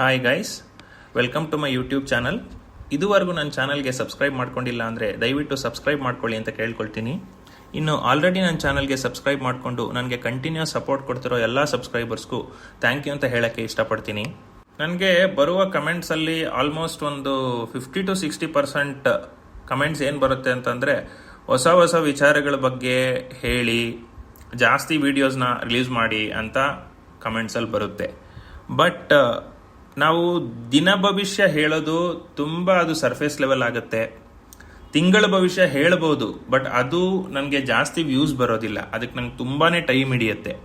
Hi guys welcome to my YouTube channel ಇದುವರೆಗೂ ನನ್ನ ಚಾನಲ್ಗೆ ಸಬ್ಸ್ಕ್ರೈಬ್ ಮಾಡ್ಕೊಂಡಿಲ್ಲ ಅಂದರೆ ದಯವಿಟ್ಟು ಸಬ್ಸ್ಕ್ರೈಬ್ ಮಾಡ್ಕೊಳ್ಳಿ ಅಂತ ಕೇಳ್ಕೊಳ್ತೀನಿ. ಇನ್ನು ಆಲ್ರೆಡಿ ನನ್ನ ಚಾನಲ್ಗೆ ಸಬ್ಸ್ಕ್ರೈಬ್ ಮಾಡಿಕೊಂಡು ನನಗೆ ಕಂಟಿನ್ಯೂಸ್ ಸಪೋರ್ಟ್ ಕೊಡ್ತಿರೋ ಎಲ್ಲ ಸಬ್ಸ್ಕ್ರೈಬರ್ಸ್ಗೂ ಥ್ಯಾಂಕ್ ಯು ಅಂತ ಹೇಳೋಕ್ಕೆ ಇಷ್ಟಪಡ್ತೀನಿ. ನನಗೆ ಬರುವ ಕಮೆಂಟ್ಸಲ್ಲಿ ಆಲ್ಮೋಸ್ಟ್ ಒಂದು fifty to sixty percent comments ಏನು ಬರುತ್ತೆ ಅಂತಂದರೆ ಹೊಸ ಹೊಸ ವಿಚಾರಗಳ ಬಗ್ಗೆ ಹೇಳಿ, ಜಾಸ್ತಿ ವಿಡಿಯೋಸ್ನ ರಿಲೀಸ್ ಮಾಡಿ ಅಂತ ಕಮೆಂಟ್ಸಲ್ಲಿ ಬರುತ್ತೆ. ಬಟ್ ನಾವು ದಿನ ಭವಿಷ್ಯ ಹೇಳೋದು ತುಂಬ ಅದು ಸರ್ಫೇಸ್ ಲೆವೆಲ್ ಆಗುತ್ತೆ. ತಿಂಗಳ ಭವಿಷ್ಯ ಹೇಳ್ಬೋದು ಬಟ್ ಅದು ನನಗೆ ಜಾಸ್ತಿ ವ್ಯೂಸ್ ಬರೋದಿಲ್ಲ. ಅದಕ್ಕೆ ನಂಗೆ ತುಂಬಾ ಟೈಮ್ ಹಿಡಿಯುತ್ತೆ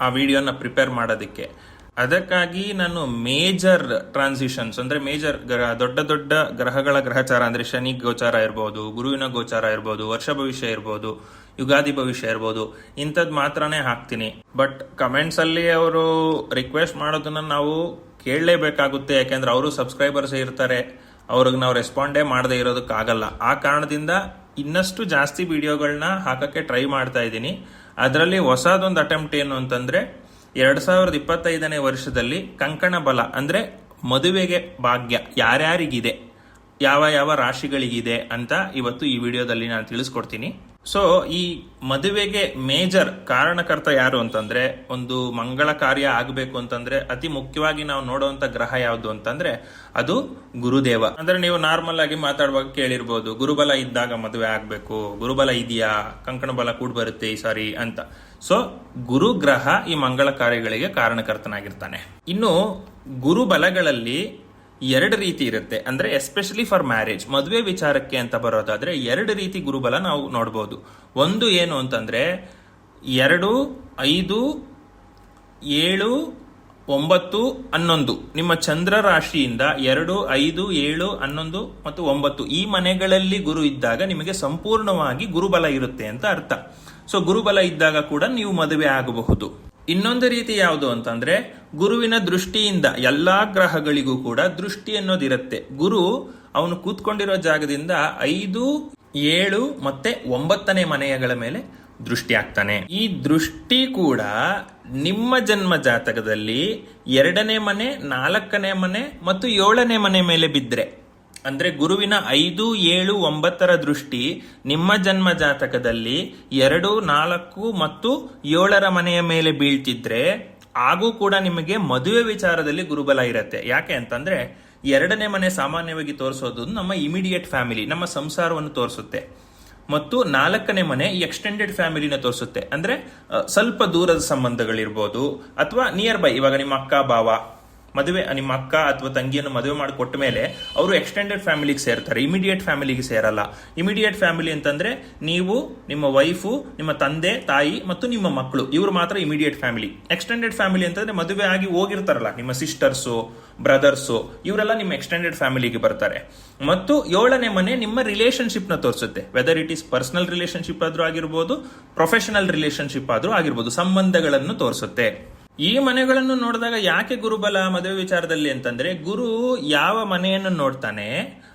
ಆ ವಿಡಿಯೋನ ಪ್ರಿಪೇರ್ ಮಾಡೋದಕ್ಕೆ. ಅದಕ್ಕಾಗಿ ನಾನು ಮೇಜರ್ ಟ್ರಾನ್ಸಿಷನ್ಸ್ ಅಂದ್ರೆ ಮೇಜರ್ ಗ್ರಹ ದೊಡ್ಡ ದೊಡ್ಡ ಗ್ರಹಗಳ ಗ್ರಹಚಾರ, ಅಂದ್ರೆ ಶನಿ ಗೋಚಾರ ಇರ್ಬೋದು, ಗುರುವಿನ ಗೋಚಾರ ಇರ್ಬೋದು, ವರ್ಷ ಭವಿಷ್ಯ ಇರ್ಬೋದು, ಯುಗಾದಿ ಭವಿಷ್ಯ ಇರ್ಬೋದು ಇಂಥದ್ದು ಮಾತ್ರನೇ ಹಾಕ್ತೀನಿ. ಬಟ್ ಕಮೆಂಟ್ಸಲ್ಲಿ ಅವರು ರಿಕ್ವೆಸ್ಟ್ ಮಾಡೋದನ್ನ ನಾವು ಕೇಳಲೇಬೇಕಾಗುತ್ತೆ, ಯಾಕೆಂದ್ರೆ ಅವರು ಸಬ್ಸ್ಕ್ರೈಬರ್ಸ್ ಇರ್ತಾರೆ, ಅವ್ರಿಗೆ ನಾವು ರೆಸ್ಪಾಂಡೇ ಮಾಡದೇ ಇರೋದಕ್ಕಾಗಲ್ಲ. ಆ ಕಾರಣದಿಂದ ಇನ್ನಷ್ಟು ಜಾಸ್ತಿ ವಿಡಿಯೋಗಳನ್ನ ಹಾಕಕ್ಕೆ ಟ್ರೈ ಮಾಡ್ತಾ ಇದ್ದೀನಿ. ಅದರಲ್ಲಿ ಹೊಸದೊಂದು ಅಟೆಂಪ್ಟ್ ಏನು ಅಂತಂದ್ರೆ, ಎರಡ್ ಸಾವಿರದ ಇಪ್ಪತ್ತೈದನೇ ವರ್ಷದಲ್ಲಿ ಕಂಕಣ ಬಲ, ಅಂದ್ರೆ ಮದುವೆಗೆ ಭಾಗ್ಯ ಯಾರ್ಯಾರಿಗಿದೆ, ಯಾವ ಯಾವ ರಾಶಿಗಳಿಗಿದೆ ಅಂತ ಇವತ್ತು ಈ ವಿಡಿಯೋದಲ್ಲಿ ನಾನು ತಿಳಿಸ್ಕೊಡ್ತೀನಿ. ಸೊ ಈ ಮದುವೆಗೆ ಮೇಜರ್ ಕಾರಣಕರ್ತ ಯಾರು ಅಂತಂದ್ರೆ, ಒಂದು ಮಂಗಳ ಕಾರ್ಯ ಆಗಬೇಕು ಅಂತಂದ್ರೆ, ಅತಿ ಮುಖ್ಯವಾಗಿ ನಾವು ನೋಡುವಂತ ಗ್ರಹ ಯಾವುದು ಅಂತಂದ್ರೆ, ಅದು ಗುರುದೇವ. ಅಂದ್ರೆ ನೀವು ನಾರ್ಮಲ್ ಆಗಿ ಮಾತಾಡುವಾಗ ಕೇಳಿರ್ಬೋದು, ಗುರುಬಲ ಇದ್ದಾಗ ಮದುವೆ ಆಗ್ಬೇಕು, ಗುರುಬಲ ಇದೆಯಾ, ಕಂಕಣ ಬಲ ಕೂಡ ಬರುತ್ತೆ ಈ ಸಾರಿ ಅಂತ. ಸೊ ಗುರು ಗ್ರಹ ಈ ಮಂಗಳ ಕಾರ್ಯಗಳಿಗೆ ಕಾರಣಕರ್ತನಾಗಿರ್ತಾನೆ. ಇನ್ನು ಗುರುಬಲಗಳಲ್ಲಿ ಎರಡು ರೀತಿ ಇರುತ್ತೆ. ಅಂದ್ರೆ ಎಸ್ಪೆಷಲಿ ಫಾರ್ ಮ್ಯಾರೇಜ್ ಮದುವೆ ವಿಚಾರಕ್ಕೆ ಅಂತ ಬರೋದಾದ್ರೆ ಎರಡು ರೀತಿ ಗುರುಬಲ ನಾವು ನೋಡ್ಬೋದು. ಒಂದು ಏನು ಅಂತಂದ್ರೆ ಎರಡು, ಐದು, ಏಳು, ಒಂಬತ್ತು, ಹನ್ನೊಂದು. ನಿಮ್ಮ ಚಂದ್ರ ರಾಶಿಯಿಂದ ಎರಡು, ಐದು, ಏಳು, ಹನ್ನೊಂದು ಮತ್ತು ಒಂಬತ್ತು. ಈ ಮನೆಗಳಲ್ಲಿ ಗುರು ಇದ್ದಾಗ ನಿಮಗೆ ಸಂಪೂರ್ಣವಾಗಿ ಗುರುಬಲ ಇರುತ್ತೆ ಅಂತ ಅರ್ಥ. ಸೊ ಗುರುಬಲ ಇದ್ದಾಗ ಕೂಡ ನೀವು ಮದುವೆ ಆಗಬಹುದು. ಇನ್ನೊಂದು ರೀತಿ ಯಾವುದು ಅಂತಂದ್ರೆ ಗುರುವಿನ ದೃಷ್ಟಿಯಿಂದ ಎಲ್ಲಾ ಗ್ರಹಗಳಿಗೂ ಕೂಡ ದೃಷ್ಟಿ ಅನ್ನೋದಿರುತ್ತೆ ಗುರು ಅವನು ಕೂತ್ಕೊಂಡಿರೋ ಜಾಗದಿಂದ ಐದು, ಏಳು ಮತ್ತೆ ಒಂಬತ್ತನೇ ಮನೆಯಗಳ ಮೇಲೆ ದೃಷ್ಟಿ ಆಗ್ತಾನೆ ಈ ದೃಷ್ಟಿ ಕೂಡ ನಿಮ್ಮ ಜನ್ಮ ಜಾತಕದಲ್ಲಿ ಎರಡನೇ ಮನೆ, ನಾಲ್ಕನೇ ಮನೆ ಮತ್ತು ಏಳನೇ ಮನೆ ಮೇಲೆ ಬಿದ್ದರೆ ಅಂದ್ರೆ ಗುರುವಿನ ಐದು, ಏಳು, ಒಂಬತ್ತರ ದೃಷ್ಟಿ ನಿಮ್ಮ ಜನ್ಮ ಜಾತಕದಲ್ಲಿ ಎರಡು, ನಾಲ್ಕು ಮತ್ತು ಏಳರ ಮನೆಯ ಮೇಲೆ ಬೀಳ್ತಿದ್ರೆ ಆಗೂ ಕೂಡ ನಿಮಗೆ ಮದುವೆ ವಿಚಾರದಲ್ಲಿ ಗುರುಬಲ ಇರುತ್ತೆ. ಯಾಕೆ ಅಂತಂದ್ರೆ ಎರಡನೇ ಮನೆ ಸಾಮಾನ್ಯವಾಗಿ ತೋರಿಸೋದು ನಮ್ಮ ಇಮಿಡಿಯೇಟ್ ಫ್ಯಾಮಿಲಿ ನಮ್ಮ ಸಂಸಾರವನ್ನು ತೋರಿಸುತ್ತೆ. ಮತ್ತು ನಾಲ್ಕನೇ ಮನೆ ಎಕ್ಸ್ಟೆಂಡೆಡ್ ಫ್ಯಾಮಿಲಿನ ತೋರಿಸುತ್ತೆ. ಅಂದ್ರೆ ಸ್ವಲ್ಪ ದೂರದ ಸಂಬಂಧಗಳಿರ್ಬೋದು ಅಥವಾ ನಿಯರ್ ಬೈ ಇವಾಗ ನಿಮ್ಮ ಅಕ್ಕ ಭಾವ ಮದುವೆ ನಿಮ್ಮ ಅಕ್ಕ ಅಥವಾ ತಂಗಿಯನ್ನು ಮದುವೆ ಮಾಡಿ ಕೊಟ್ಟ ಮೇಲೆ ಅವರು ಎಕ್ಸ್ಟೆಂಡೆಡ್ ಫ್ಯಾಮಿಲಿಗೆ ಸೇರ್ತಾರೆ. ಇಮಿಡಿಯೇಟ್ ಫ್ಯಾಮಿಲಿಗೆ ಸೇರಲ್ಲ. ಇಮಿಡಿಯೇಟ್ ಫ್ಯಾಮಿಲಿ ಅಂತಂದ್ರೆ ನೀವು, ನಿಮ್ಮ ವೈಫು ನಿಮ್ಮ ತಂದೆ, ತಾಯಿ ಮತ್ತು ನಿಮ್ಮ ಮಕ್ಕಳು. ಇವರು ಮಾತ್ರ ಇಮಿಡಿಯೇಟ್ ಫ್ಯಾಮಿಲಿ ಎಕ್ಸ್ಟೆಂಡೆಡ್ ಫ್ಯಾಮಿಲಿ ಅಂತಂದ್ರೆ ಮದುವೆ ಆಗಿ ಹೋಗಿರ್ತಾರಲ್ಲ, ನಿಮ್ಮ ಸಿಸ್ಟರ್ಸು ಬ್ರದರ್ಸು ಇವರೆಲ್ಲ ನಿಮ್ಮ ಎಕ್ಸ್ಟೆಂಡೆಡ್ ಫ್ಯಾಮಿಲಿಗೆ ಬರ್ತಾರೆ. ಮತ್ತು ಏಳನೇ ಮನೆ ನಿಮ್ಮ ರಿಲೇಶನ್ಶಿಪ್ನ ತೋರಿಸುತ್ತೆ. Whether it is personal relationship ಆದರೂ ಆಗಿರ್ಬೋದು ಪ್ರೊಫೆಷನಲ್ ರಿಲೇಶನ್ಶಿಪ್ ಆದರೂ ಆಗಿರ್ಬೋದು, ಸಂಬಂಧಗಳನ್ನು ತೋರಿಸುತ್ತೆ. ಈ ಮನೆಗಳನ್ನು ನೋಡಿದಾಗ ಯಾಕೆ ಗುರುಬಲ ಮದುವೆ ವಿಚಾರದಲ್ಲಿ ಅಂತಂದ್ರೆ ಗುರು ಯಾವ ಮನೆಯನ್ನು ನೋಡ್ತಾನೆ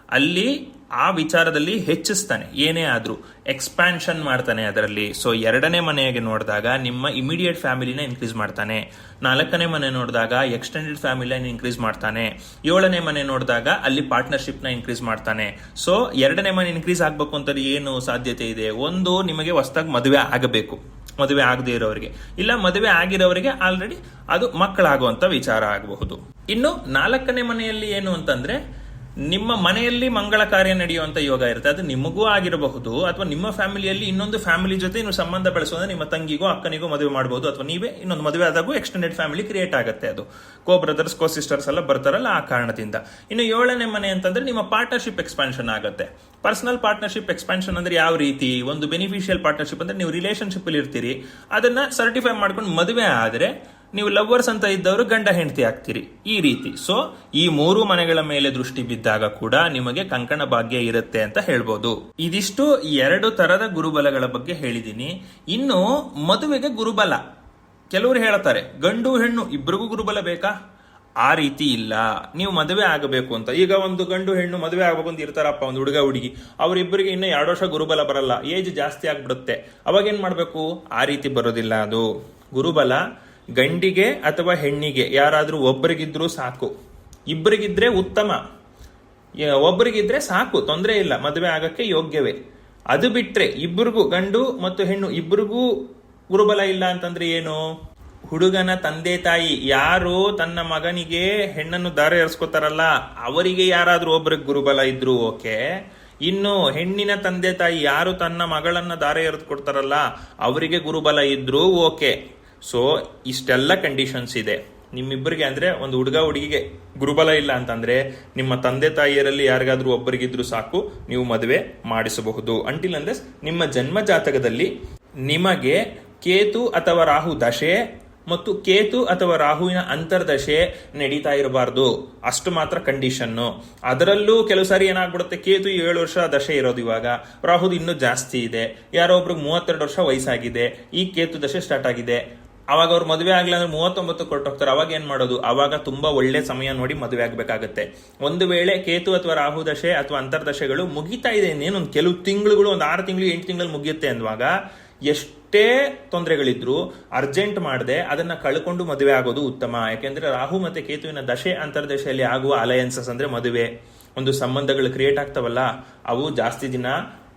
ಅಲ್ಲಿ ಆ ವಿಚಾರದಲ್ಲಿ ಹೆಚ್ಚಿಸ್ತಾನೆ, ಏನೇ ಆದ್ರೂ. ಎಕ್ಸ್ಪ್ಯಾನ್ಷನ್ ಮಾಡ್ತಾನೆ ಅದರಲ್ಲಿ. ಸೊ ಎರಡನೇ ಮನೆಗೆ ನೋಡಿದಾಗ ನಿಮ್ಮ ಇಮಿಡಿಯೇಟ್ ಫ್ಯಾಮಿಲಿನ ಇನ್ಕ್ರೀಸ್ ಮಾಡ್ತಾನೆ. ನಾಲ್ಕನೇ ಮನೆ ನೋಡಿದಾಗ ಎಕ್ಸ್ಟೆಂಡೆಡ್ ಫ್ಯಾಮಿಲಿನ ಇನ್ಕ್ರೀಸ್ ಮಾಡ್ತಾನೆ. ಏಳನೇ ಮನೆ ನೋಡಿದಾಗ ಅಲ್ಲಿ ಪಾರ್ಟ್ನರ್ಶಿಪ್ನ ಇನ್ಕ್ರೀಸ್ ಮಾಡ್ತಾನೆ. ಸೊ ಎರಡನೇ ಮನೆ ಇನ್ಕ್ರೀಸ್ ಆಗ್ಬೇಕು ಅಂತ ಏನು ಸಾಧ್ಯತೆ ಇದೆ? ಒಂದು, ನಿಮಗೆ ಹೊಸದಾಗಿ ಮದುವೆ ಆಗಬೇಕು. ಮದುವೆ ಆಗದೆ ಇರೋರಿಗೆ. ಇಲ್ಲ, ಮದುವೆ ಆಗಿರೋರಿಗೆ ಆಲ್ರೆಡಿ ಅದು ಮಕ್ಕಳಾಗುವಂತ ವಿಚಾರ ಆಗಬಹುದು. ಇನ್ನು ನಾಲ್ಕನೇ ಮನೆಯಲ್ಲಿ ಏನು ಅಂತಂದ್ರೆ ನಿಮ್ಮ ಮನೆಯಲ್ಲಿ ಮಂಗಳ ಕಾರ್ಯ ನಡೆಯುವಂತ ಯೋಗ ಇರುತ್ತೆ. ಅದು ನಿಮಗೂ ಆಗಿರಬಹುದು, ಅಥವಾ ನಿಮ್ಮ ಫ್ಯಾಮಿಲಿಯಲ್ಲಿ ಇನ್ನೊಂದು ಫ್ಯಾಮಿಲಿ ಜೊತೆ ನೀವು ಸಂಬಂಧ ಬೆಳೆಸೋದ್ರೆ ನಿಮ್ಮ ತಂಗಿಗೂ, ಅಕ್ಕನಿಗೂ ಮದುವೆ ಮಾಡಬಹುದು ಅಥವಾ ನೀವೇ ಇನ್ನೊಂದು ಮದುವೆ ಆದಾಗೂ ಎಕ್ಸ್ಟೆಂಡೆಡ್ ಫ್ಯಾಮಿಲಿ ಕ್ರಿಯೇಟ್ ಆಗುತ್ತೆ ಅದು. ಕೋ ಬ್ರದರ್ಸ್ ಕೋ ಸಿಸ್ಟರ್ಸ್ ಎಲ್ಲ ಬರ್ತಾರಲ್ಲ ಆ ಕಾರಣದಿಂದ. ಇನ್ನು ಏಳನೇ ಮನೆ ಅಂತಂದ್ರೆ ನಿಮ್ಮ ಪಾರ್ಟ್ನರ್ಶಿಪ್ ಎಕ್ಸ್ಪಾನ್ಷನ್ ಆಗುತ್ತೆ. ಪರ್ಸನಲ್ ಪಾರ್ಟ್ನರ್ಶಿಪ್ ಎಕ್ಸ್ಪಾನ್ಷನ್ ಅಂದ್ರೆ ಯಾವ ರೀತಿ? ಒಂದು ಬೆನಿಫಿಷಿಯಲ್ ಪಾರ್ಟ್ನರ್ಶಿಪ್ ಅಂದ್ರೆ ನೀವು ರಿಲೇಶನ್ಶಿಪ್ ಅಲ್ಲಿ ಇರ್ತೀರಿ. ಅದನ್ನ ಸರ್ಟಿಫೈ ಮಾಡ್ಕೊಂಡು ಮದುವೆ ಆದ್ರೆ ನೀವು ಲವ್ವರ್ಸ್ ಅಂತ ಇದ್ದವರು ಗಂಡ ಹೆಂಡತಿ ಆಗ್ತೀರಿ. ಈ ರೀತಿ. ಸೊ ಈ ಮೂರು ಮನೆಗಳ ಮೇಲೆ ದೃಷ್ಟಿ ಬಿದ್ದಾಗ ಕೂಡ ನಿಮಗೆ ಕಂಕಣ ಭಾಗ್ಯ ಇರುತ್ತೆ ಅಂತ ಹೇಳ್ಬೋದು. ಇದಿಷ್ಟು ಎರಡು ತರದ ಗುರುಬಲಗಳ ಬಗ್ಗೆ ಹೇಳಿದ್ದೀನಿ ಇನ್ನು ಮದುವೆಗೆ ಗುರುಬಲ. ಕೆಲವರು ಹೇಳ್ತಾರೆ ಗಂಡು ಹೆಣ್ಣು ಇಬ್ಬರಿಗೂ ಗುರುಬಲ ಬೇಕಾ? ಆ ರೀತಿ ಇಲ್ಲ. ನೀವು ಮದುವೆ ಆಗಬೇಕು ಅಂತ. ಈಗ ಒಂದು ಗಂಡು ಹೆಣ್ಣು ಮದುವೆ ಆಗಬೇಕು ಅಂತ ಇರ್ತಾರಪ್ಪ, ಒಂದು ಹುಡುಗ, ಹುಡುಗಿ. ಅವರಿಬ್ಬರಿಗೆ ಇನ್ನೂ ಎರಡು ವರ್ಷ ಗುರುಬಲ ಬರಲ್ಲ. ಏಜ್ ಜಾಸ್ತಿ ಆಗ್ಬಿಡುತ್ತೆ. ಅವಾಗ ಏನ್ ಮಾಡಬೇಕು? ಆ ರೀತಿ ಬರೋದಿಲ್ಲ ಅದು. ಗುರುಬಲ ಗಂಡಿಗೆ ಅಥವಾ ಹೆಣ್ಣಿಗೆ ಯಾರಾದರೂ ಒಬ್ಬರಿಗಿದ್ರೂ ಸಾಕು. ಇಬ್ಬರಿಗಿದ್ರೆ ಉತ್ತಮ. ಒಬ್ಬರಿಗಿದ್ರೆ ಸಾಕು, ತೊಂದರೆ ಇಲ್ಲ, ಮದುವೆ ಆಗಕ್ಕೆ ಯೋಗ್ಯವೇ. ಅದು ಬಿಟ್ರೆ ಇಬ್ಬರಿಗೂ ಗಂಡು ಮತ್ತು ಹೆಣ್ಣು ಇಬ್ಬರಿಗೂ ಗುರುಬಲ ಇಲ್ಲ ಅಂತಂದ್ರೆ ಏನು? ಹುಡುಗನ ತಂದೆ ತಾಯಿ ಯಾರು ತನ್ನ ಮಗನಿಗೆ ಹೆಣ್ಣನ್ನು ದಾರ ಎರ್ಸ್ಕೋತಾರಲ್ಲ, ಅವರಿಗೆ ಯಾರಾದರೂ ಒಬ್ರಿಗೆ ಗುರುಬಲ ಇದ್ರು ಓಕೆ. ಇನ್ನು ಹೆಣ್ಣಿನ ತಂದೆ ತಾಯಿ ಯಾರು ತನ್ನ ಮಗಳನ್ನ ದಾರ ಎರೆದುಕೊಡ್ತಾರಲ್ಲ ಅವರಿಗೆ ಗುರುಬಲ ಇದ್ರು ಓಕೆ. ಸೊ ಇಷ್ಟೆಲ್ಲ ಕಂಡೀಷನ್ಸ್ ಇದೆ. ನಿಮ್ಮಿಬ್ಬರಿಗೆ ಅಂದ್ರೆ ಒಂದು ಹುಡುಗ ಹುಡುಗಿಗೆ ಗುರುಬಲ ಇಲ್ಲ ಅಂತಂದ್ರೆ ನಿಮ್ಮ ತಂದೆ ತಾಯಿಯರಲ್ಲಿ ಯಾರಿಗಾದ್ರೂ ಒಬ್ಬರಿಗಿದ್ರೂ ಸಾಕು, ನೀವು ಮದುವೆ ಮಾಡಿಸಬಹುದು. ಅಂಟಿಲ್ ಅಂದ್ರೆ ನಿಮ್ಮ ಜನ್ಮ ಜಾತಕದಲ್ಲಿ ನಿಮಗೆ ಕೇತು ಅಥವಾ ರಾಹು ದಶೆ ಮತ್ತು ಕೇತು ಅಥವಾ ರಾಹುವಿನ ಅಂತರ್ದಶೆ ನಡೀತಾ ಇರಬಾರ್ದು. ಅಷ್ಟು ಮಾತ್ರ ಕಂಡೀಷನ್ನು ಅದರಲ್ಲೂ ಕೆಲವು ಸಾರಿ ಏನಾಗ್ಬಿಡುತ್ತೆ? ಕೇತು ಏಳು ವರ್ಷ ದಶೆ ಇರೋದು ಇವಾಗ. ರಾಹುದು ಇನ್ನೂ ಜಾಸ್ತಿ ಇದೆ. ಯಾರೋ ಒಬ್ರಿಗೆ ಮೂವತ್ತೆರಡು ವರ್ಷ ವಯಸ್ಸಾಗಿದೆ. ಈ ಕೇತು ದಶೆ ಸ್ಟಾರ್ಟ್ ಆಗಿದೆ. ಅವಾಗ ಅವ್ರು ಮದುವೆ ಆಗಲಿಲ್ಲ ಅಂದ್ರೆ ಮೂವತ್ತೊಂಬತ್ತು ಕೊಟ್ಟೋಗ್ತಾರೆ ಅವಾಗ ಏನು ಮಾಡೋದು? ಅವಾಗ ತುಂಬಾ ಒಳ್ಳೆ ಸಮಯ ನೋಡಿ ಮದುವೆ ಆಗಬೇಕಾಗತ್ತೆ. ಒಂದು ವೇಳೆ ಕೇತು ಅಥವಾ ರಾಹು ದಶೆ ಅಥವಾ ಅಂತರ್ದಶೆಗಳು ಮುಗಿತಾ ಇದೆ ಇನ್ನೇನೊಂದು ಕೆಲವು ತಿಂಗಳುಗಳು, ಒಂದು ಆರು ತಿಂಗಳು, ಎಂಟು ತಿಂಗಳು ಮುಗಿಯುತ್ತೆ ಅಂದಾಗ ಎಷ್ಟೇ ತೊಂದರೆಗಳಿದ್ರು ಅರ್ಜೆಂಟ್ ಮಾಡದೆ ಅದನ್ನ ಕಳ್ಕೊಂಡು ಮದುವೆ ಆಗೋದು ಉತ್ತಮ. ಯಾಕೆಂದ್ರೆ ರಾಹು ಮತ್ತೆ ಕೇತುವಿನ ದಶೆ ಅಂತರ್ದಶೆಯಲ್ಲಿ ಆಗುವ ಅಲಯನ್ಸಸ್ ಅಂದ್ರೆ ಮದುವೆ. ಒಂದು ಸಂಬಂಧಗಳು ಕ್ರಿಯೇಟ್ ಆಗ್ತಾವಲ್ಲ, ಅವು ಜಾಸ್ತಿ ದಿನ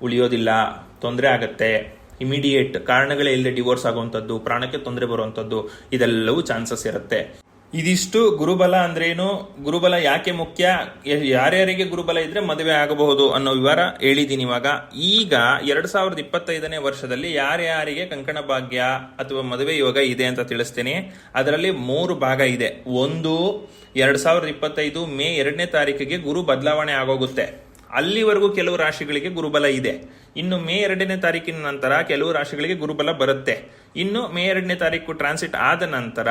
ಉಳಿಯೋದಿಲ್ಲ. ತೊಂದರೆ ಆಗತ್ತೆ. ಇಮಿಡಿಯೇಟ್ ಕಾರಣಗಳೇ ಇಲ್ಲದೆ ಡಿವೋರ್ಸ್ ಆಗುವಂಥದ್ದು, ಪ್ರಾಣಕ್ಕೆ ತೊಂದರೆ ಬರುವಂಥದ್ದು, ಇದೆಲ್ಲವೂ ಚಾನ್ಸಸ್ ಇರುತ್ತೆ. ಇದಿಷ್ಟು ಗುರುಬಲ ಅಂದ್ರೇನು? ಗುರುಬಲ ಯಾಕೆ ಮುಖ್ಯ? ಯಾರ್ಯಾರಿಗೆ ಗುರುಬಲ ಇದ್ರೆ ಮದುವೆ ಆಗಬಹುದು ಅನ್ನೋ ವಿವರ ಹೇಳಿದ್ದೀನಿ ಇವಾಗ. ಈಗ ಎರಡ್ ಸಾವಿರದ ಇಪ್ಪತ್ತೈದನೇ ವರ್ಷದಲ್ಲಿ ಯಾರ್ಯಾರಿಗೆ ಕಂಕಣ ಭಾಗ್ಯ ಅಥವಾ ಮದುವೆ ಯೋಗ ಇದೆ ಅಂತ ತಿಳಿಸ್ತೀನಿ. ಅದರಲ್ಲಿ ಮೂರು ಭಾಗ ಇದೆ. ಒಂದು, ಎರಡ್ ಸಾವಿರದ ಇಪ್ಪತ್ತೈದು ಮೇ ಎರಡನೇ ತಾರೀಕಿಗೆ ಗುರು ಬದಲಾವಣೆ ಆಗೋಗುತ್ತೆ. ಅಲ್ಲಿವರೆಗೂ ಕೆಲವು ರಾಶಿಗಳಿಗೆ ಗುರುಬಲ ಇದೆ. ಇನ್ನು ಮೇ ಎರಡನೇ ತಾರೀಕಿನ ನಂತರ ಕೆಲವು ರಾಶಿಗಳಿಗೆ ಗುರುಬಲ ಬರುತ್ತೆ. ಇನ್ನು ಮೇ ಎರಡನೇ ತಾರೀಕು ಟ್ರಾನ್ಸಿಟ್ ಆದ ನಂತರ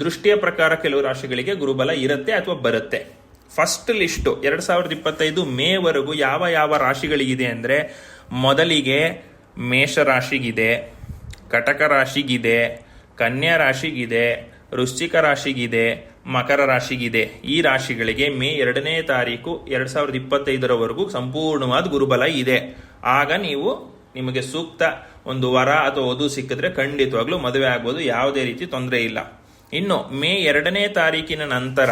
ದೃಷ್ಟಿಯ ಪ್ರಕಾರ ಕೆಲವು ರಾಶಿಗಳಿಗೆ ಗುರುಬಲ ಇರುತ್ತೆ ಅಥವಾ ಬರುತ್ತೆ. ಫಸ್ಟ್ ಲಿಸ್ಟು ಎರಡ್ ಸಾವಿರದ ಇಪ್ಪತ್ತೈದು ಮೇವರೆಗೂ ಯಾವ ಯಾವ ರಾಶಿಗಳಿಗಿದೆ ಅಂದ್ರೆ ಮೊದಲಿಗೆ ಮೇಷ ರಾಶಿಗಿದೆ, ಕಟಕ ರಾಶಿಗಿದೆ, ಕನ್ಯಾ ರಾಶಿಗಿದೆ, ವೃಶ್ಚಿಕ ರಾಶಿಗಿದೆ ಮಕರ ರಾಶಿಗಿದೆ. ಈ ರಾಶಿಗಳಿಗೆ ಮೇ ಎರಡನೇ ತಾರೀಕು ಎರಡ್ ಸಾವಿರದ ಇಪ್ಪತ್ತೈದರವರೆಗೂ ಸಂಪೂರ್ಣವಾದ ಗುರುಬಲ ಇದೆ. ಆಗ ನೀವು ನಿಮಗೆ ಸೂಕ್ತ ಒಂದು ವರ ಅಥವಾ ವಧು ಸಿಕ್ಕಿದ್ರೆ ಖಂಡಿತವಾಗ್ಲೂ ಮದುವೆ ಆಗ್ಬೋದು. ಯಾವುದೇ ರೀತಿ ತೊಂದರೆ ಇಲ್ಲ. ಇನ್ನು ಮೇ ಎರಡನೇ ತಾರೀಕಿನ ನಂತರ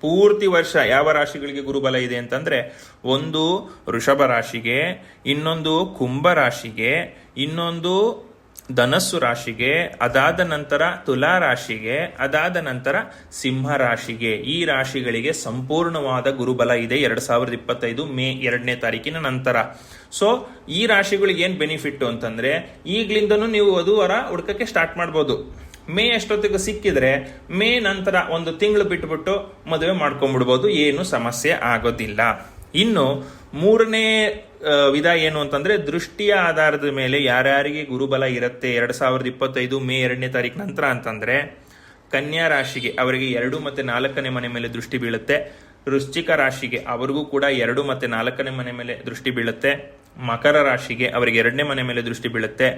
ಪೂರ್ತಿ ವರ್ಷ ಯಾವ ರಾಶಿಗಳಿಗೆ ಗುರುಬಲ ಇದೆ ಅಂತಂದ್ರೆ ಒಂದು ವೃಷಭ ರಾಶಿಗೆ, ಇನ್ನೊಂದು ಕುಂಭ ರಾಶಿಗೆ, ಇನ್ನೊಂದು ಧನಸ್ಸು ರಾಶಿಗೆ, ಅದಾದ ನಂತರ ತುಲಾ ರಾಶಿಗೆ, ಅದಾದ ನಂತರ ಸಿಂಹ ರಾಶಿಗೆ. ಈ ರಾಶಿಗಳಿಗೆ ಸಂಪೂರ್ಣವಾದ ಗುರುಬಲ ಇದೆ ಎರಡ್ ಸಾವಿರದ ಇಪ್ಪತ್ತೈದು ಮೇ ಎರಡನೇ ತಾರೀಕಿನ ನಂತರ. ಸೊ ಈ ರಾಶಿಗಳಿಗೆ ಏನ್ ಬೆನಿಫಿಟ್ ಅಂತಂದ್ರೆ, ಈಗ್ಲಿಂದನು ನೀವು ವಧುವರ ಹುಡ್ಕಕ್ಕೆ ಸ್ಟಾರ್ಟ್ ಮಾಡ್ಬೋದು. ಮೇ ಎಷ್ಟೊತ್ತಿಗೆ ಸಿಕ್ಕಿದ್ರೆ, ಮೇ ನಂತರ ಒಂದು ತಿಂಗಳು ಬಿಟ್ಬಿಟ್ಟು ಮದುವೆ ಮಾಡ್ಕೊಂಡ್ಬಿಡ್ಬೋದು, ಏನು ಸಮಸ್ಯೆ ಆಗೋದಿಲ್ಲ. ಇನ್ನು ಮೂರನೇ ವಿಧ ಏನು ಅಂತಂದ್ರೆ ದೃಷ್ಟಿಯ ಆಧಾರದ ಮೇಲೆ ಯಾರ್ಯಾರಿಗೆ ಗುರುಬಲ ಇರುತ್ತೆ ಎರಡ್ ಸಾವಿರದ ಇಪ್ಪತ್ತೈದು ಮೇ ಎರಡನೇ ತಾರೀಕು ನಂತರ ಅಂತಂದ್ರೆ ಕನ್ಯಾ ರಾಶಿಗೆ ಅವರಿಗೆ ಎರಡು ಮತ್ತೆ ನಾಲ್ಕನೇ ಮನೆ ಮೇಲೆ ದೃಷ್ಟಿ ಬೀಳುತ್ತೆ. ವೃಶ್ಚಿಕ ರಾಶಿಗೆ ಅವರಿಗೂ ಕೂಡ ಎರಡು ಮತ್ತೆ ನಾಲ್ಕನೇ ಮನೆ ಮೇಲೆ ದೃಷ್ಟಿ ಬೀಳುತ್ತೆ. ಮಕರ ರಾಶಿಗೆ ಅವರಿಗೆ ಎರಡನೇ ಮನೆ ಮೇಲೆ ದೃಷ್ಟಿ ಬೀಳುತ್ತೆ.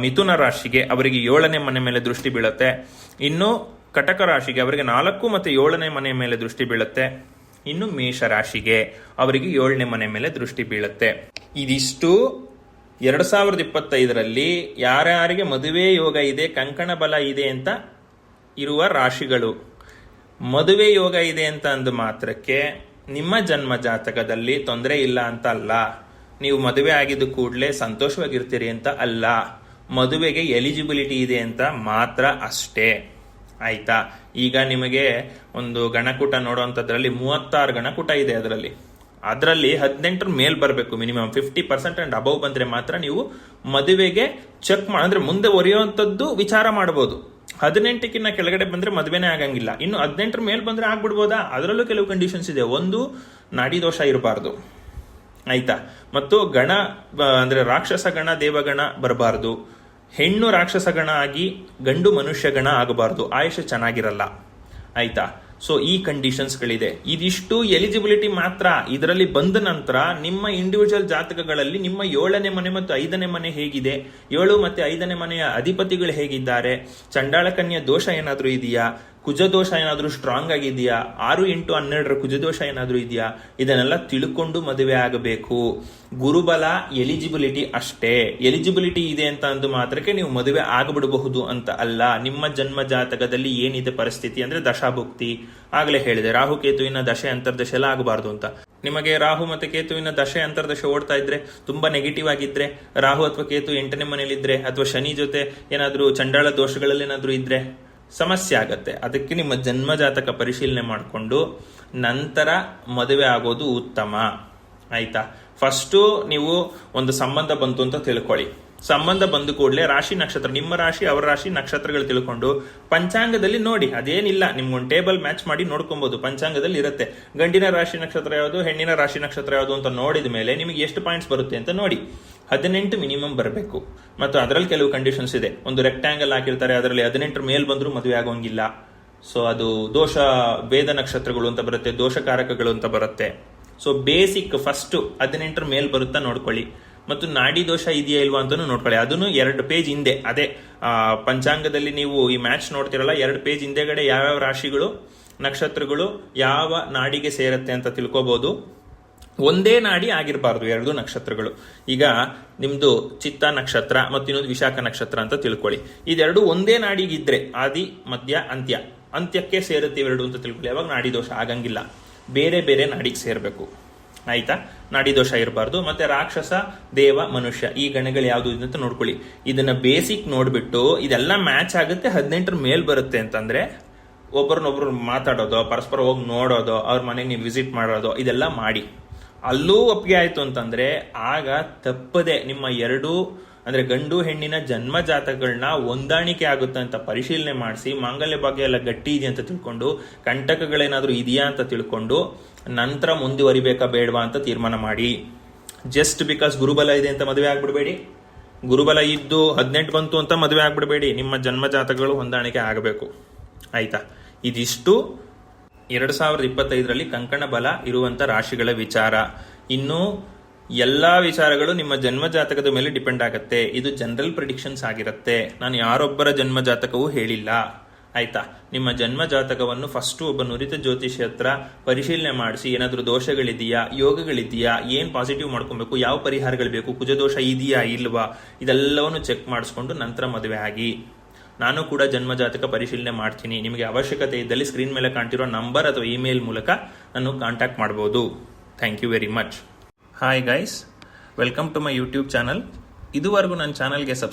ಮಿಥುನ ರಾಶಿಗೆ ಅವರಿಗೆ ಏಳನೇ ಮನೆ ಮೇಲೆ ದೃಷ್ಟಿ ಬೀಳುತ್ತೆ. ಇನ್ನು ಕಟಕ ರಾಶಿಗೆ ಅವರಿಗೆ ನಾಲ್ಕು ಮತ್ತೆ ಏಳನೇ ಮನೆ ಮೇಲೆ ದೃಷ್ಟಿ ಬೀಳುತ್ತೆ. ಇನ್ನು ಮೇಷ ರಾಶಿಗೆ ಅವರಿಗೆ ಏಳನೇ ಮನೆ ಮೇಲೆ ದೃಷ್ಟಿ ಬೀಳುತ್ತೆ. ಇದಿಷ್ಟು ಎರಡು ಸಾವಿರದ ಇಪ್ಪತ್ತೈದರಲ್ಲಿ ಯಾರ್ಯಾರಿಗೆ ಮದುವೆ ಯೋಗ ಇದೆ, ಕಂಕಣ ಬಲ ಇದೆ ಅಂತ ಇರುವ ರಾಶಿಗಳು. ಮದುವೆ ಯೋಗ ಇದೆ ಅಂತ ಅಂದ ಮಾತ್ರಕ್ಕೆ ನಿಮ್ಮ ಜನ್ಮ ಜಾತಕದಲ್ಲಿ ತೊಂದರೆ ಇಲ್ಲ ಅಂತ ಅಲ್ಲ. ನೀವು ಮದುವೆ ಆಗಿದ್ದು ಕೂಡಲೇ ಸಂತೋಷವಾಗಿರ್ತೀರಿ ಅಂತ ಅಲ್ಲ. ಮದುವೆಗೆ ಎಲಿಜಿಬಿಲಿಟಿ ಇದೆ ಅಂತ ಮಾತ್ರ ಅಷ್ಟೇ. ಆಯ್ತಾ? ಈಗ ನಿಮಗೆ ಒಂದು ಗಣಕೂಟ ನೋಡುವಂಥದ್ರಲ್ಲಿ ಮೂವತ್ತಾರು ಗಣಕೂಟ ಇದೆ ಅದರಲ್ಲಿ. ಅದರಲ್ಲಿ ಹದಿನೆಂಟರ ಮೇಲ್ ಬರಬೇಕು minimum. Fifty percent and above ಬಂದ್ರೆ ಮಾತ್ರ ನೀವು ಮದುವೆಗೆ ಚೆಕ್ ಮಾಡಿ ಅಂದರೆ ಮುಂದೆ ಒರೆಯುವಂಥದ್ದು ವಿಚಾರ ಮಾಡಬಹುದು ಹದಿನೆಂಟಕ್ಕಿಂತ ಕೆಳಗಡೆ ಬಂದ್ರೆ ಮದುವೆನೇ ಆಗಂಗಿಲ್ಲ. ಇನ್ನು ಹದಿನೆಂಟರ ಮೇಲೆ ಬಂದ್ರೆ ಆಗ್ಬಿಡ್ಬೋದಾ? ಅದರಲ್ಲೂ ಕೆಲವು ಕಂಡೀಷನ್ಸ್ ಇದೆ. ಒಂದು, ನಾಡಿ ದೋಷ ಇರಬಾರ್ದು. ಆಯ್ತಾ? ಮತ್ತು ಗಣ ಅಂದ್ರೆ ರಾಕ್ಷಸ ಗಣ ದೇವಗಣ ಬರಬಾರ್ದು. ಹೆಣ್ಣು ರಾಕ್ಷಸಗಣ ಆಗಿ ಗಂಡು ಮನುಷ್ಯಗಣ ಆಗಬಾರ್ದು. ಆಯುಷ್ಯ ಚೆನ್ನಾಗಿರಲ್ಲ. ಆಯ್ತಾ? ಸೊ ಈ ಕಂಡೀಷನ್ಸ್ಗಳಿದೆ ಇದಿಷ್ಟು ಎಲಿಜಿಬಿಲಿಟಿ ಮಾತ್ರ. ಇದರಲ್ಲಿ ಬಂದ ನಂತರ ನಿಮ್ಮ ಇಂಡಿವಿಜುವಲ್ ಜಾತಕಗಳಲ್ಲಿ ನಿಮ್ಮ ಏಳನೇ ಮನೆ ಮತ್ತು ಐದನೇ ಮನೆ ಹೇಗಿದೆ? ಏಳು ಮತ್ತೆ ಐದನೇ ಮನೆಯ ಅಧಿಪತಿಗಳು ಹೇಗಿದ್ದಾರೆ? ಚಂಡಾಳಕನ್ಯ ದೋಷ ಏನಾದರೂ ಇದೆಯಾ? ಕುಜದೋಷ ಏನಾದರೂ ಸ್ಟ್ರಾಂಗ್ ಆಗಿದೆಯಾ ಆರು ಎಂಟು ಹನ್ನೆರಡರ ಕುಜದೋಷ ಏನಾದರೂ ಇದೆಯಾ ಇದನ್ನೆಲ್ಲ ತಿಳ್ಕೊಂಡು ಮದುವೆ ಆಗಬೇಕು. ಗುರುಬಲ ಎಲಿಜಿಬಿಲಿಟಿ ಅಷ್ಟೇ. ಎಲಿಜಿಬಿಲಿಟಿ ಇದೆ ಅಂತ ಅಂದು ಮಾತ್ರಕ್ಕೆ ನೀವು ಮದುವೆ ಆಗಬಿಡಬಹುದು ಅಂತ ಅಲ್ಲ. ನಿಮ್ಮ ಜನ್ಮ ಜಾತಕದಲ್ಲಿ ಏನಿದೆ ಪರಿಸ್ಥಿತಿ ಅಂದ್ರೆ ದಶಾಭುಕ್ತಿ. ಆಗಲೇ ಹೇಳಿದೆ, ರಾಹು ಕೇತುವಿನ ದಶೆ, ಅಂತರ್ದಶೆ ಎಲ್ಲ ಆಗಬಾರ್ದು ಅಂತ. ನಿಮಗೆ ರಾಹು ಮತ್ತೆ ಕೇತುವಿನ ದಶೆ, ಅಂತರ್ದಶೆ ಓಡ್ತಾ ಇದ್ರೆ, ತುಂಬಾ ನೆಗೆಟಿವ್ ಆಗಿದ್ರೆ, ರಾಹು ಅಥವಾ ಕೇತು ಎಂಟನೇ ಮನೇಲಿದ್ರೆ ಅಥವಾ ಶನಿ ಜೊತೆ ಏನಾದರೂ ಚಂಡಾಳ ದೋಷಗಳಲ್ಲಿ ಏನಾದರೂ ಇದ್ರೆ ಸಮಸ್ಯೆ ಆಗತ್ತೆ. ಅದಕ್ಕೆ ನಿಮ್ಮ ಜನ್ಮಜಾತಕ ಪರಿಶೀಲನೆ ಮಾಡಿಕೊಂಡು ನಂತರ ಮದುವೆ ಆಗೋದು ಉತ್ತಮ. ಆಯ್ತಾ? ಫಸ್ಟು ನೀವು ಒಂದು ಸಂಬಂಧ ಬಂತು ಅಂತ ತಿಳ್ಕೊಳ್ಳಿ. ಸಂಬಂಧ ಬಂದ ಕೂಡಲೇ ರಾಶಿ ನಕ್ಷತ್ರ, ನಿಮ್ಮ ರಾಶಿ, ಅವರ ರಾಶಿ ನಕ್ಷತ್ರಗಳು ತಿಳ್ಕೊಂಡು ಪಂಚಾಂಗದಲ್ಲಿ ನೋಡಿ. ಅದೇನಿಲ್ಲ, ನಿಮ್ಗೊಂದು ಟೇಬಲ್ ಮ್ಯಾಚ್ ಮಾಡಿ ನೋಡ್ಕೊಬಹುದು ಪಂಚಾಂಗದಲ್ಲಿ ಇರುತ್ತೆ. ಗಂಡಿನ ರಾಶಿ ನಕ್ಷತ್ರ ಯಾವುದು, ಹೆಣ್ಣಿನ ರಾಶಿ ನಕ್ಷತ್ರ ಯಾವುದು ಅಂತ ನೋಡಿದ ಮೇಲೆ ನಿಮಗೆ ಎಷ್ಟು ಪಾಯಿಂಟ್ಸ್ ಬರುತ್ತೆ ಅಂತ ನೋಡಿ. ಹದಿನೆಂಟು ಮಿನಿಮಮ್ ಬರಬೇಕು. ಮತ್ತು ಅದರಲ್ಲಿ ಕೆಲವು ಕಂಡೀಷನ್ಸ್ ಇದೆ. ಒಂದು ರೆಕ್ಟಾಂಗಲ್ ಹಾಕಿರ್ತಾರೆ, ಅದರಲ್ಲಿ ಹದಿನೆಂಟರ ಮೇಲ್ ಬಂದರೂ ಮದುವೆ ಆಗೋಂಗಿಲ್ಲ. ಸೊ ಅದು ದೋಷ ಭೇದ ನಕ್ಷತ್ರಗಳು ಅಂತ ಬರುತ್ತೆ, ದೋಷಕಾರಕಗಳು ಅಂತ ಬರುತ್ತೆ. ಸೊ ಬೇಸಿಕ್ ಫಸ್ಟ್ ಹದಿನೆಂಟರ ಮೇಲ್ ಬರುತ್ತಾ ನೋಡ್ಕೊಳ್ಳಿ. ಮತ್ತು ನಾಡಿ ದೋಷ ಇದೆಯಾ ಇಲ್ವಾ ಅಂತಲೂ ನೋಡ್ಕೊಳ್ಳಿ. ಅದನ್ನು ಎರಡು ಪೇಜ್ ಹಿಂದೆ, ಅದೇ ಪಂಚಾಂಗದಲ್ಲಿ ನೀವು ಈ ಮ್ಯಾಚ್ ನೋಡ್ತಿರಲ್ಲ, ಎರಡು ಪೇಜ್ ಹಿಂದೆಗಡೆ ಯಾವ್ಯಾವ ರಾಶಿಗಳು, ನಕ್ಷತ್ರಗಳು ಯಾವ ನಾಡಿಗೆ ಸೇರುತ್ತೆ ಅಂತ ತಿಳ್ಕೊಬಹುದು ಒಂದೇ ನಾಡಿ ಆಗಿರಬಾರ್ದು ಎರಡು ನಕ್ಷತ್ರಗಳು. ಈಗ ನಿಮ್ದು ಚಿತ್ತ ನಕ್ಷತ್ರ ಮತ್ತು ಇನ್ನೊಂದು ವಿಶಾಖ ನಕ್ಷತ್ರ ಅಂತ ತಿಳ್ಕೊಳ್ಳಿ. ಇದೆರಡು ಒಂದೇ ನಾಡಿಗಿದ್ರೆ ಆದಿ, ಮಧ್ಯ, ಅಂತ್ಯ. ಅಂತ್ಯಕ್ಕೆ ಸೇರುತ್ತೆ ಇವೆರಡು ಅಂತ ತಿಳ್ಕೊಳ್ಳಿ. ಯಾವಾಗ ನಾಡಿ ದೋಷ ಆಗಂಗಿಲ್ಲ. ಬೇರೆ ಬೇರೆ ನಾಡಿಗೆ ಸೇರಬೇಕು. ಆಯ್ತಾ? ನಾಡಿ ದೋಷ ಇರಬಾರ್ದು. ಮತ್ತೆ ರಾಕ್ಷಸ, ದೇವ, ಮನುಷ್ಯ ಈ ಗಣಗಳು ಯಾವುದು ಅಂತ ನೋಡ್ಕೊಳ್ಳಿ. ಇದನ್ನ ಬೇಸಿಕ್ ನೋಡ್ಬಿಟ್ಟು ಇದೆಲ್ಲ ಮ್ಯಾಚ್ ಆಗುತ್ತೆ, ಹದಿನೆಂಟರ ಮೇಲ್ ಬರುತ್ತೆ ಅಂತಂದ್ರೆ ಒಬ್ಬರನ್ನೊಬ್ರು ಮಾತಾಡೋದು, ಪರಸ್ಪರ ಹೋಗಿ ನೋಡೋದು, ಅವ್ರ ಮನೆಗೆ ನೀವು ವಿಸಿಟ್ ಮಾಡೋದು, ಇದೆಲ್ಲ ಮಾಡಿ. ಅಲ್ಲೂ ಒಪ್ಪಿಗೆ ಆಯ್ತು ಅಂತಂದ್ರೆ ಆಗ ತಪ್ಪದೆ ನಿಮ್ಮ ಎರಡು, ಅಂದ್ರೆ ಗಂಡು ಹೆಣ್ಣಿನ ಜನ್ಮ ಜಾತಕಗಳನ್ನ ಹೊಂದಾಣಿಕೆ ಆಗುತ್ತೆ ಅಂತ ಪರಿಶೀಲನೆ ಮಾಡಿಸಿ, ಮಾಂಗಲ್ಯ ಭಾಗ್ಯ ಎಲ್ಲ ಗಟ್ಟಿ ಇದೆ ಅಂತ ತಿಳ್ಕೊಂಡು, ಕಂಟಕಗಳೇನಾದ್ರೂ ಇದೆಯಾ ಅಂತ ತಿಳ್ಕೊಂಡು, ನಂತರ ಮುಂದುವರಿಬೇಕಾ ಬೇಡವಾ ಅಂತ ತೀರ್ಮಾನ ಮಾಡಿ. ಜಸ್ಟ್ ಬಿಕಾಸ್ ಗುರುಬಲ ಇದೆ ಅಂತ ಮದುವೆ ಆಗ್ಬಿಡ್ಬೇಡಿ. ಗುರುಬಲ ಇದ್ದು ಹದಿನೆಂಟು ಬಂತು ಅಂತ ಮದುವೆ ಆಗ್ಬಿಡ್ಬೇಡಿ. ನಿಮ್ಮ ಜನ್ಮ ಜಾತಕಗಳು ಹೊಂದಾಣಿಕೆ ಆಗಬೇಕು. ಆಯ್ತಾ? ಇದಿಷ್ಟು. ಎರಡು ಸಾವಿರದ ಇಪ್ಪತ್ತೈದರಲ್ಲಿ ಕಂಕಣ ಬಲ ಇರುವಂತ ರಾಶಿಗಳ ವಿಚಾರ. ಇನ್ನು ಎಲ್ಲ ವಿಚಾರಗಳು ನಿಮ್ಮ ಜನ್ಮ ಜಾತಕದ ಮೇಲೆ ಡಿಪೆಂಡ್ ಆಗುತ್ತೆ. ಇದು ಜನರಲ್ ಪ್ರಿಡಿಕ್ಷನ್ಸ್ ಆಗಿರುತ್ತೆ. ನಾನು ಯಾರೊಬ್ಬರ ಜನ್ಮ ಜಾತಕವೂ ಹೇಳಿಲ್ಲ. ಆಯ್ತಾ? ನಿಮ್ಮ ಜನ್ಮ ಜಾತಕವನ್ನು ಫಸ್ಟ್ ಒಬ್ಬ ನುರಿತ ಜ್ಯೋತಿಷಿ ಹತ್ರ ಪರಿಶೀಲನೆ ಮಾಡಿಸಿ, ಏನಾದರೂ ದೋಷಗಳಿದೆಯಾ, ಯೋಗಗಳಿದೆಯಾ, ಏನ್ ಪಾಸಿಟಿವ್ ಮಾಡ್ಕೊಬೇಕು, ಯಾವ ಪರಿಹಾರಗಳು ಬೇಕು, ಕುಜದೋಷ ಇದೆಯಾ, ಇಲ್ವಾ, ಇದೆಲ್ಲವನ್ನು ಚೆಕ್ ಮಾಡಿಸ್ಕೊಂಡು ನಂತರ ಮದುವೆ ಆಗಿ. ನಾನು ಕೂಡ ಜನ್ಮ ಜಾತಕ ಪರಿಶೀಲನೆ ಮಾಡ್ತೀನಿ. ನಿಮಗೆ ಅವಶ್ಯಕತೆ ಇದ್ದಲ್ಲಿ ಸ್ಕ್ರೀನ್ ಮೇಲೆ ಕಾಣ್ತಿರೋ ನಂಬರ್ ಅಥವಾ ಇಮೇಲ್ ಮೂಲಕ ನಾನು ಕಾಂಟ್ಯಾಕ್ಟ್ ಮಾಡ್ಬೋದು. Thank you very much hi guys welcome to my YouTube channel ಇದುವರೆಗೂ ನನ್ನ ಚಾನಲ್ಗೆ ಸಬ್ಸ್ಕ್ರೈಬ್